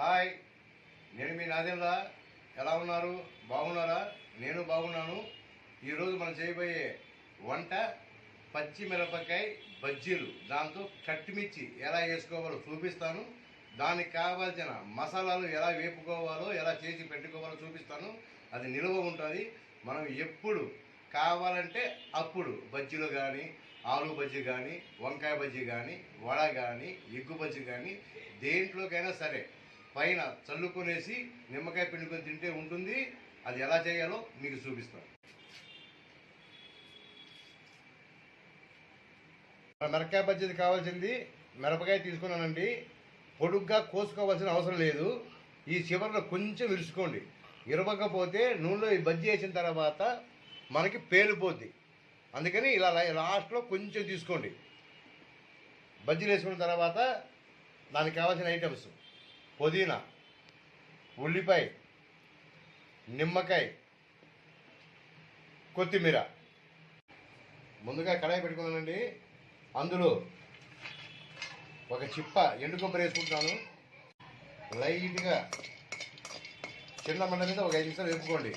Hi నేను మీ నాదేంద్ర ఎలా ఉన్నారు? బాగున్నారా? నేను బాగున్నాను. ఈరోజు మనం చేయబోయే వంట పచ్చిమిరపకాయ బజ్జీలు. దాంతో కట్టిమిర్చి ఎలా వేసుకోవాలో చూపిస్తాను. దానికి కావాల్సిన మసాలాలు ఎలా వేపుకోవాలో ఎలా చేసి పెట్టుకోవాలో చూపిస్తాను. అది నిల్వ ఉంటుంది. మనం ఎప్పుడు కావాలంటే అప్పుడు బజ్జీలు కానీ ఆలు బజ్జీ కానీ వంకాయ బజ్జీ కానీ వడ కానీ ఎగ్గు బజ్జీ కానీ దేంట్లోకైనా సరే పైన చల్లుకొనేసి నిమ్మకాయ పిండుకొని తింటే ఉంటుంది. అది ఎలా చేయాలో మీకు చూపిస్తాను. మిరపకాయ బజ్జీది కావాల్సింది మిరపకాయ తీసుకున్నానండి. పొడుగ్గా కోసుకోవాల్సిన అవసరం లేదు. ఈ చివరిలో కొంచెం విరుచుకోండి ఇరవకపోతే నూనెలో ఈ బజ్జీ వేసిన తర్వాత మనకి పేలిపోద్ది. అందుకని ఇలా లాస్ట్లో కొంచెం తీసుకోండి. బజ్జీలు వేసుకున్న తర్వాత దానికి కావాల్సిన ఐటమ్స్. పుదీనా ఉల్లిపాయ నిమ్మకాయ కొత్తిమీర. ముందుగా కడాయి పెట్టుకున్నానండి అందులో ఒక చిప్ప ఎండు కొబ్బరి వేసుకుంటాను. లైట్గా చిన్న మండ మీద ఒక ఐదు నిమిషాలు వేపుకోండి.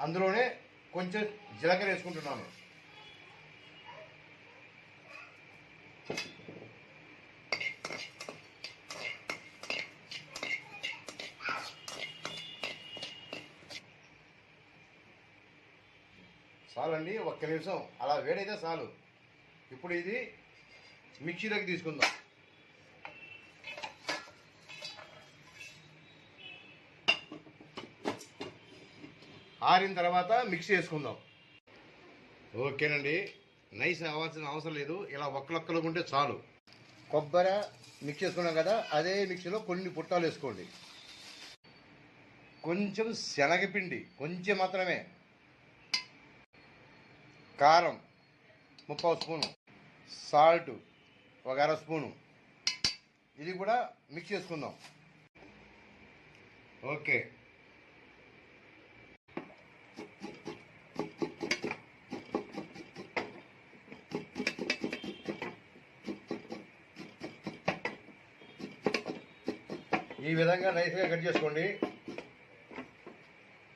అందులోనే కొంచెం జీలకర్ర వేసుకుంటున్నాను. చాలండి ఒక్క నిమిషం. అలా వేడైతే చాలు. ఇప్పుడు ఇది మిక్సీలోకి తీసుకుందాం. ఆరిన తర్వాత మిక్సీ వేసుకుందాం. ఓకేనండి. నైస్ అవ్వాల్సిన అవసరం లేదు. ఇలా ఒక్కలొక్కలు ఉంటే చాలు. కొబ్బరి మిక్స్ చేసుకున్నాం కదా అదే మిక్సీలో కొన్ని పుట్టాలు వేసుకోండి. కొంచెం శనగపిండి కొంచెం మాత్రమే. కారం ముప్పావు స్పూను. సాల్ట్ ఒక అర స్పూను. ఇది కూడా మిక్స్ చేసుకుందాం. ఓకే. ఈ విధంగా నైస్గా కట్ చేసుకోండి.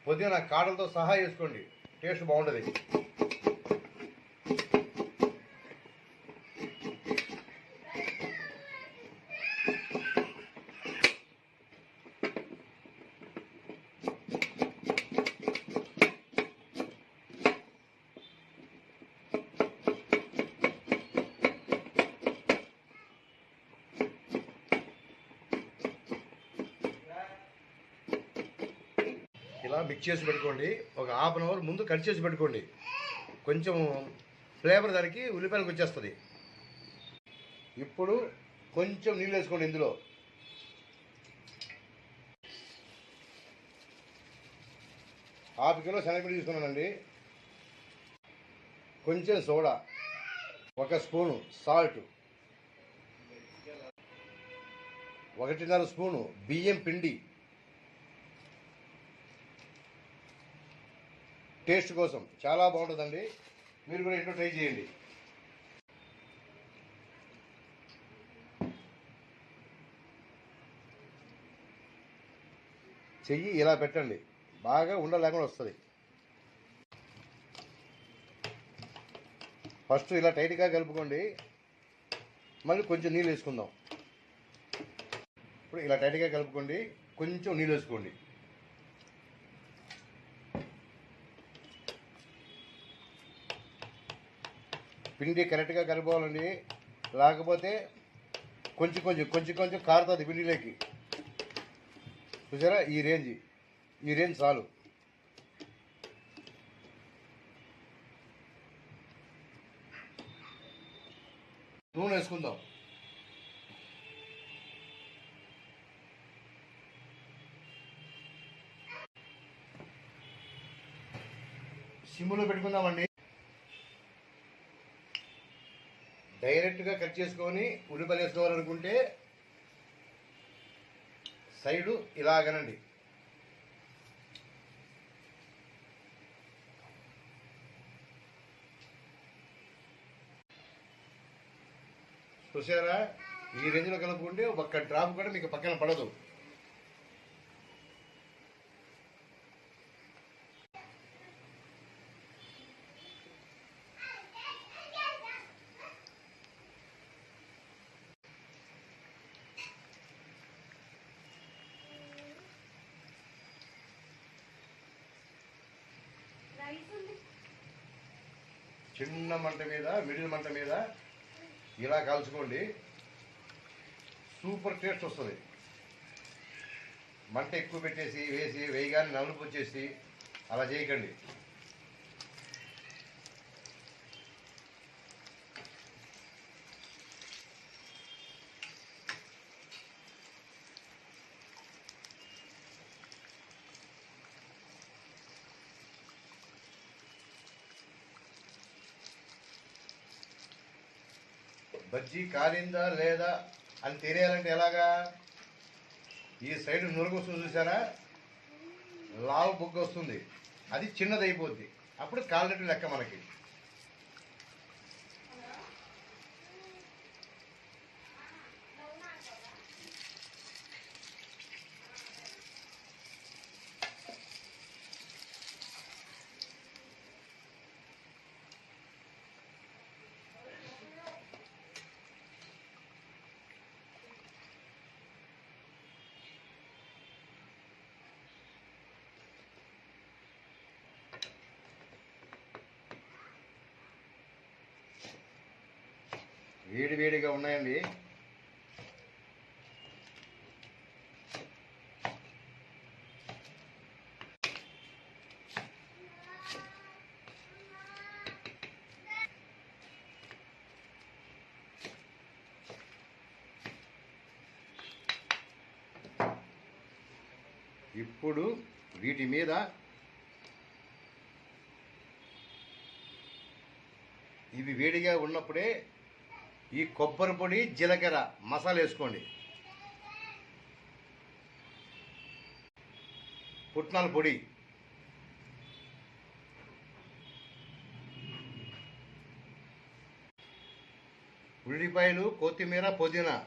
పొద్దున్న కాడలతో సహా వేసుకోండి. టేస్ట్ బాగుంటుంది ఇలా మిక్స్ చేసి పెట్టుకోండి. ఒక హాఫ్ అన్ అవర్ ముందు కట్ చేసి పెట్టుకోండి. కొంచెం ఫ్లేవర్ దానికి ఉల్లిపాయలకు వచ్చేస్తుంది. ఇప్పుడు కొంచెం నీళ్ళు వేసుకోండి ఇందులో. హాఫ్ కిలో శనగపిండి తీసుకున్నానండి. కొంచెం సోడా. ఒక స్పూను సాల్ట్. ఒకటిన్నర స్పూను బియ్యం పిండి. టేస్ట్ కోసం. చాలా బాగుంటుందండి. మీరు కూడా ఇంట్లో ట్రై చేయండి. చెయ్యి ఇలా పెట్టండి. బాగా ఉండలేకుండా వస్తుంది. ఫస్ట్ ఇలా టైట్గా కలుపుకోండి. మళ్ళీ కొంచెం నీళ్ళు వేసుకుందాం. ఇప్పుడు ఇలా టైట్గా కలుపుకోండి. కొంచెం నీళ్ళు వేసుకోండి. పిండి కరెక్ట్గా కలుపుకోవాలండి లేకపోతే కొంచెం కొంచెం కొంచెం కొంచెం కారుతుంది పిండిలోకి. చూసారా? ఈ రేంజ్. ఈ రేంజ్ చాలు. నూనె వేసుకుందాం. సిమ్లో పెట్టుకుందామండి. డైరెక్ట్గా కట్ చేసుకొని ఉల్లిపాయలు వేసుకోవాలనుకుంటే సైడు ఇలాగనండి. చూసారా? ఈ రేంజ్లో కలుపుకుంటే ఒక్క డ్రాప్ కూడా మీకు పక్కన పడదు. చిన్న మంట మీద మిడిల్ మంట మీద ఇలా కాల్చుకోండి. సూపర్ టేస్ట్ వస్తుంది. మంట ఎక్కువ పెట్టేసి వేసి వేయగానే నలుపు వచ్చేసి అలా చేయకండి. బజ్జీ కాలిందా లేదా అని తెలియాలంటే ఎలాగా? ఈ సైడ్ నురుగు వస్తుంది చూసారా లావు బొగ్గు వస్తుంది. అది చిన్నదైపోద్ది. అప్పుడు కాలినట్టు లెక్క మనకి. వేడి వేడిగా ఉన్నాయండి. ఇప్పుడు వీటి మీద ఇవి వేడిగా ఉన్నప్పుడే ఈ కొబ్బరి పొడి జీలకర్ర మసాలా వేసుకోండి. పుట్నాల పొడి. ఉల్లిపాయలు కొత్తిమీర పుదీనా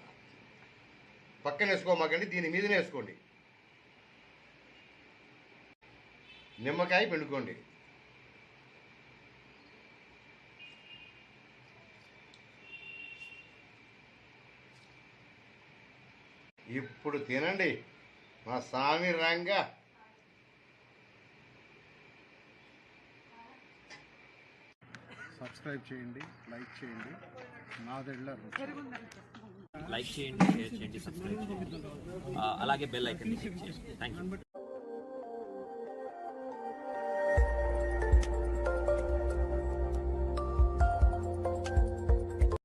పక్కన వేసుకోమాకండి దీని మీదనే వేసుకోండి. నిమ్మకాయ పిండుకోండి. ఇప్పుడు తినండి. మా స్వామి రంగా. సబ్స్క్రైబ్ చేయండి లైక్ చేయండి. నాదెళ్ళ లైక్ చేయండి షేర్ చేయండి సబ్స్క్రైబ్ చేయండి. అలాగే బెల్ ఐకన్ క్లిక్ చేయండి. Thank you